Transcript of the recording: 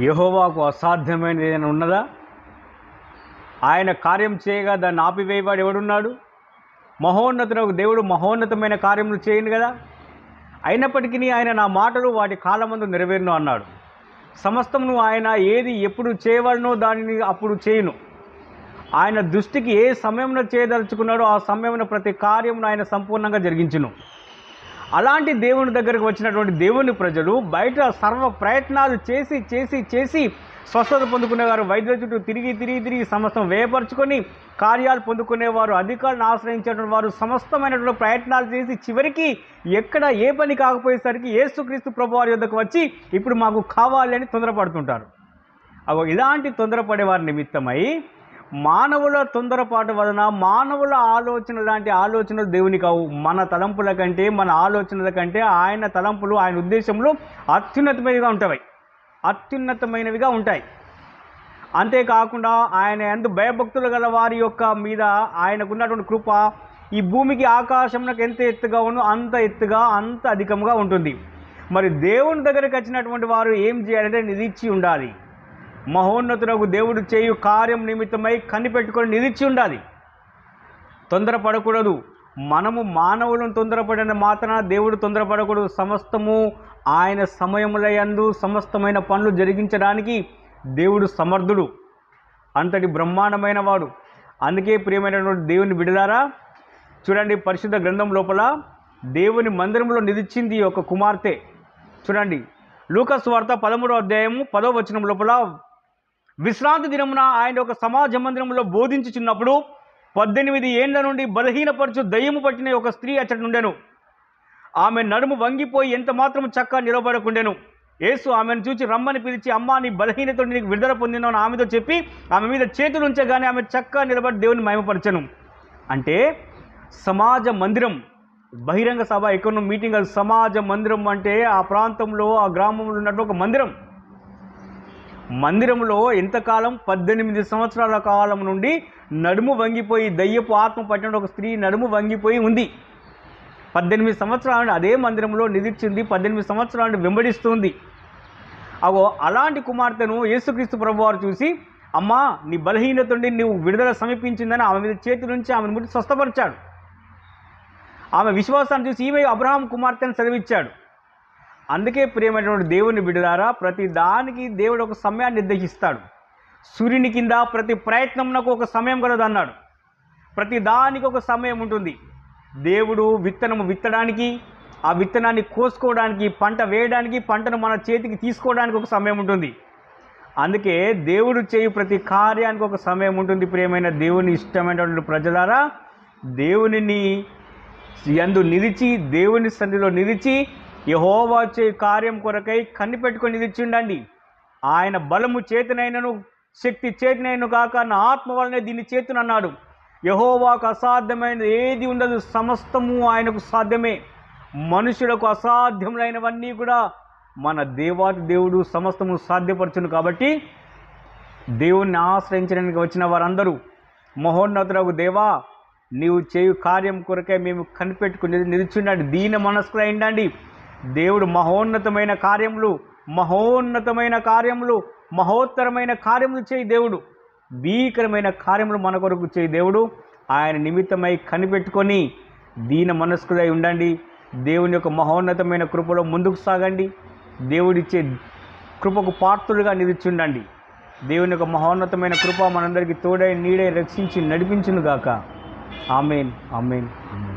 యహోవాకు అసాధ్యమైనది ఏదైనా ఉన్నదా? ఆయన కార్యం చేయగా దాన్ని ఆపివేయవాడు ఎవడున్నాడు? మహోన్నతులకు దేవుడు మహోన్నతమైన కార్యములు చేయను కదా? అయినప్పటికీ ఆయన నా మాటలు వాటి కాలమందు నెరవేరును అన్నాడు. సమస్తమును ఆయన ఏది ఎప్పుడు చేయవలనో దానిని అప్పుడు చేయను. ఆయన దృష్టికి ఏ సమయంలో చేయదలుచుకున్నాడో ఆ సమయంలో ప్రతి కార్యమును ఆయన సంపూర్ణంగా జరిగించును. అలాంటి దేవుని దగ్గరకు వచ్చినటువంటి దేవుని ప్రజలు బయట సర్వ ప్రయత్నాలు చేసి చేసి చేసి స్వస్థత పొందుకునేవారు. వైద్యుల చుట్టూ తిరిగి తిరిగి తిరిగి సమస్తం వేయపరుచుకొని కార్యాలు పొందుకునేవారు. అధికారులను ఆశ్రయించేటువంటి వారు సమస్తమైనటువంటి ప్రయత్నాలు చేసి చివరికి ఎక్కడ ఏ పని కాకపోయేసరికి ఏసుక్రీస్తు ప్రభు వారి యొద్దకు వచ్చి ఇప్పుడు మాకు కావాలి అని తొందరపడుతుంటారు. ఇలాంటి తొందరపడేవారి నిమిత్తమై మానవుల తొందరపాటు వలన మానవుల ఆలోచన లాంటి ఆలోచనలు దేవుని కావు. మన తలంపుల కంటే మన ఆలోచనల కంటే ఆయన తలంపులు ఆయన ఉద్దేశంలో అత్యున్నతమైనవిగా ఉంటాయి. అత్యున్నతమైనవిగా ఉంటాయి. అంతేకాకుండా ఆయన ఎందు భయభక్తులు గల వారి యొక్క మీద ఆయనకున్నటువంటి కృప ఈ భూమికి ఆకాశంలోకి ఎంత ఎత్తుగా ఉన్నో అంత ఎత్తుగా అంత అధికంగా ఉంటుంది. మరి దేవుని దగ్గరికి వచ్చినటువంటి వారు ఏం చేయాలంటే నిలిచి ఉండాలి. మహోన్నతునకు దేవుడు చేయు కార్యం నిమిత్తమై కనిపెట్టుకొని నిలిచి ఉండాలి. తొందరపడకూడదు. మనము మానవులను తొందరపడిన మాత్రాన దేవుడు తొందరపడకూడదు. సమస్తము ఆయన సమయములయందు సమస్తమైన పనులు జరిగించడానికి దేవుడు సమర్థుడు. అంతటి బ్రహ్మాండమైన వాడు. అందుకే ప్రియమైనటువంటి దేవుని బిడలారా చూడండి పరిశుద్ధ గ్రంథం లోపల దేవుని మందిరంలో నిలిచింది ఒక కుమార్తె. చూడండి. లూకస్ వార్త పదమూడో అధ్యాయము పదో వచనం లోపల విశ్రాంతి దినమున ఆయన ఒక సమాజ మందిరంలో బోధించుచున్నప్పుడు పద్దెనిమిది ఏండ్ల నుండి బలహీనపరచు దయ్యము పట్టిన ఒక స్త్రీ అచ్చటి నుండెను. ఆమె నడుము వంగిపోయి ఎంత మాత్రం చక్క నిలబడకుండెను. యేసు ఆమెను చూచి రమ్మని పిలిచి అమ్మ నీ బలహీనతో నీకు విడుదల పొందినావు అని ఆమెతో చెప్పి ఆమె మీద చేతులు ఉంచగానే ఆమె చక్క నిలబడి దేవుని మహిమపరచను. అంటే సమాజ మందిరం బహిరంగ సభ ఎక్కడో మీటింగ్ సమాజ మందిరం అంటే ఆ ప్రాంతంలో ఆ గ్రామంలో ఉన్నట్టు ఒక మందిరం. మందిరంలో ఎంతకాలం పద్దెనిమిది సంవత్సరాల కాలం నుండి నడుము వంగిపోయి దయ్యపు ఆత్మ పట్టిన ఒక స్త్రీ నడుము వంగిపోయి ఉంది. పద్దెనిమిది సంవత్సరాల నుండి అదే మందిరంలో నిలిచింది పద్దెనిమిది సంవత్సరాల నుండి వెంబడిస్తుంది. అగో అలాంటి కుమార్తెను యేసుక్రీస్తు ప్రభువారు చూసి అమ్మా నీ బలహీనత నుండి నువ్వు విడుదల సమీపించిందని ఆమె మీద చేతి నుంచి ఆమెను ముట్టి స్వస్థపరిచాడు. ఆమె విశ్వాసాన్ని చూసి ఈమె అబ్రహాం కుమార్తెను చదివించాడు అందుకే ప్రియమైనటువంటి దేవుని బిడ్డలారా ప్రతి దానికి దేవుడు ఒక సమయాన్ని నిర్దేశిస్తాడు. సూర్యుని కింద ప్రతి ప్రయత్నంకు ఒక సమయం కలదు అన్నాడు. ప్రతి దానికి ఒక సమయం ఉంటుంది. దేవుడు విత్తనము విత్తడానికి ఆ విత్తనాన్ని కోసుకోవడానికి పంట వేయడానికి పంటను మన చేతికి తీసుకోవడానికి ఒక సమయం ఉంటుంది. అందుకే దేవుడు చేయు ప్రతి కార్యానికి ఒక సమయం ఉంటుంది. ప్రియమైన దేవుని ఇష్టమైనటువంటి ప్రజలారా దేవునిని యందు నిలిచి దేవుని సన్నిధిలో నిలిచి యహోవా చే కార్యం కొరకై కనిపెట్టుకొని తెచ్చిండండి ఆయన బలము చేతనైనను శక్తి చేతనైనను కాక నా ఆత్మ వలనే దీన్ని చేతునన్నాడు. యహోవాకు అసాధ్యమైనది ఏది ఉండదు సమస్తము ఆయనకు సాధ్యమే. మనుషులకు అసాధ్యములైనవన్నీ కూడా మన దేవాది దేవుడు సమస్తము సాధ్యపరచును కాబట్టి దేవుణ్ణి ఆశ్రయించడానికి వచ్చిన వారందరూ మహోన్నతులకు దేవా నీవు చేయు కార్యం కొరకే మేము కనిపెట్టుకుని నిలుచున్నాడు. దీని మనస్కులు అయిండండి దేవుడు మహోన్నతమైన కార్యములు మహోన్నతమైన కార్యములు మహోత్తరమైన కార్యములు చేయి దేవుడు. భీకరమైన కార్యములు మన కొరకు చేయి దేవుడు. ఆయన నిమిత్తమై కనిపెట్టుకొని దీన మనస్కులై ఉండండి. దేవుని యొక్క మహోన్నతమైన కృపలో ముందుకు సాగండి. దేవుడిచ్చే కృపకు పాత్రులుగా నిలుచుండండి. దేవుని యొక్క మహోన్నతమైన కృప మనందరికీ తోడై నీడై రక్షించి నడిపించునుగాక. Amen amen. ఆమెన్